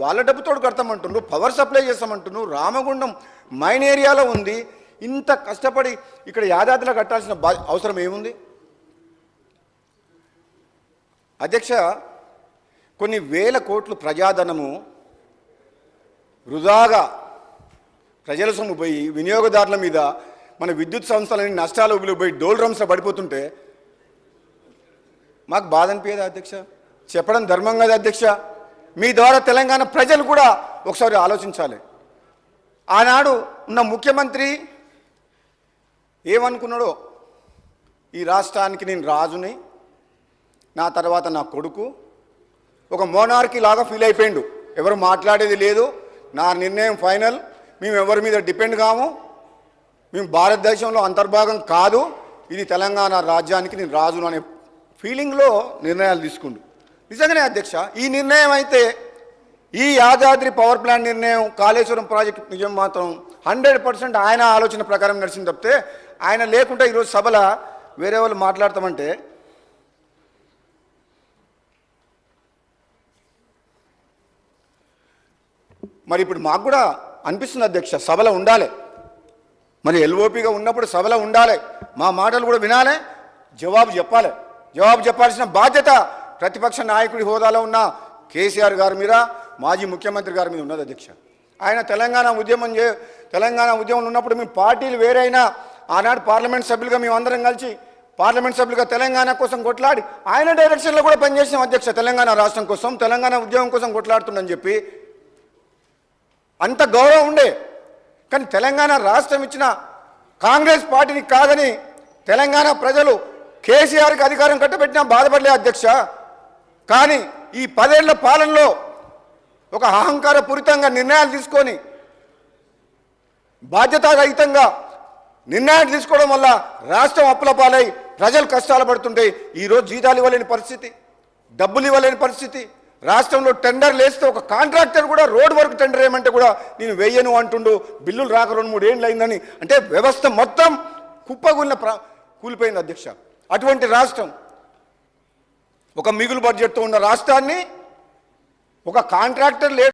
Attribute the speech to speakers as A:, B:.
A: వాళ్ళ డబ్బుతోడు కడతామంటున్నారు పవర్ సప్లై చేస్తామంటున్నారు రామగుండం మైన్ ఏరియాలో ఉంది. ఇంత కష్టపడి ఇక్కడ యాదాద్రిలో కట్టాల్సిన బా అవసరం ఏముంది? అధ్యక్ష కొన్ని వేల కోట్లు ప్రజాధనము వృధాగా ప్రజల సొమ్ము పోయి వినియోగదారుల మీద మన విద్యుత్ సంస్థలని నష్టాలు పోయి డోల్ డ్రమ్స్లో పడిపోతుంటే మాకు బాధ అనిపించదా అధ్యక్ష? చెప్పడం ధర్మం కదా అధ్యక్ష. మీ ద్వారా తెలంగాణ ప్రజలు కూడా ఒకసారి ఆలోచించాలి. ఆనాడు ఉన్న ముఖ్యమంత్రి ఏమనుకున్నాడో ఈ రాష్ట్రానికి నేను రాజుని నా తర్వాత నా కొడుకు ఒక మోనార్కి లాగా ఫీల్ అయిపోయిండు. ఎవరు మాట్లాడేది లేదు నా నిర్ణయం ఫైనల్ మేము ఎవరి మీద డిపెండ్ కాము మేము భారతదేశంలో అంతర్భాగం కాదు ఇది తెలంగాణ రాజ్యానికి నేను రాజును అనే ఫీలింగ్లో నిర్ణయాలు తీసుకుండు. నిజంగానే అధ్యక్ష ఈ నిర్ణయం అయితే ఈ యాదాద్రి పవర్ ప్లాంట్ నిర్ణయం కాళేశ్వరం ప్రాజెక్ట్ నిజం మాత్రం హండ్రెడ్ పర్సెంట్ ఆయన ఆలోచన ప్రకారం నడిచింది తప్పితే ఆయన లేకుంటే ఈరోజు సభల వేరే వాళ్ళు మాట్లాడతామంటే మరి ఇప్పుడు మాకు కూడా అనిపిస్తుంది అధ్యక్ష సభలో ఉండాలి. మరి ఎల్ఓపిగా ఉన్నప్పుడు సభలో ఉండాలి. మా మాటలు కూడా వినాలి. జవాబు చెప్పాలి. జవాబు చెప్పాల్సిన బాధ్యత ప్రతిపక్ష నాయకుడి హోదాలో ఉన్న కేసీఆర్ గారి మీద మాజీ ముఖ్యమంత్రి గారి మీద ఉన్నది అధ్యక్ష. ఆయన తెలంగాణ ఉద్యమం చే తెలంగాణ ఉద్యమం ఉన్నప్పుడు మేము పార్టీలు వేరైనా ఆనాడు పార్లమెంట్ సభ్యులుగా మేము అందరం కలిసి పార్లమెంట్ సభ్యులుగా తెలంగాణ కోసం కొట్లాడి ఆయన డైరెక్షన్లో కూడా పనిచేసాం అధ్యక్ష తెలంగాణ రాష్ట్రం కోసం తెలంగాణ ఉద్యమం కోసం కొట్లాడుతుందని చెప్పి. అంత గౌరవం ఉండే. కానీ తెలంగాణ రాష్ట్రం ఇచ్చిన కాంగ్రెస్ పార్టీని కాదని తెలంగాణ ప్రజలు కేసీఆర్కి అధికారం కట్టబెట్టినా బాధపడలే అధ్యక్ష. కానీ ఈ పదేళ్ళ పాలనలో ఒక అహంకారపూరితంగా నిర్ణయాలు తీసుకొని బాధ్యతారహితంగా నిర్ణయాలు తీసుకోవడం వల్ల రాష్ట్రం అప్పుల పాలై ప్రజలు కష్టాలు పడుతుంటే ఈరోజు జీతాలు ఇవ్వలేని పరిస్థితి డబ్బులు ఇవ్వలేని పరిస్థితి. రాష్ట్రంలో టెండర్ లేస్తే ఒక కాంట్రాక్టర్ కూడా రోడ్ వర్క్ టెండర్ ఏమంటే కూడా నేను వేయను అంటుండు బిల్లులు రాక రెండు మూడు ఏళ్ళు అయిందని. అంటే వ్యవస్థ మొత్తం కుప్పగున్న ప్ర కూలిపోయింది అధ్యక్ష. అటువంటి రాష్ట్రం ఒక మిగులు బడ్జెట్తో ఉన్న రాష్ట్రాన్ని ఒక కాంట్రాక్టర్ లేడు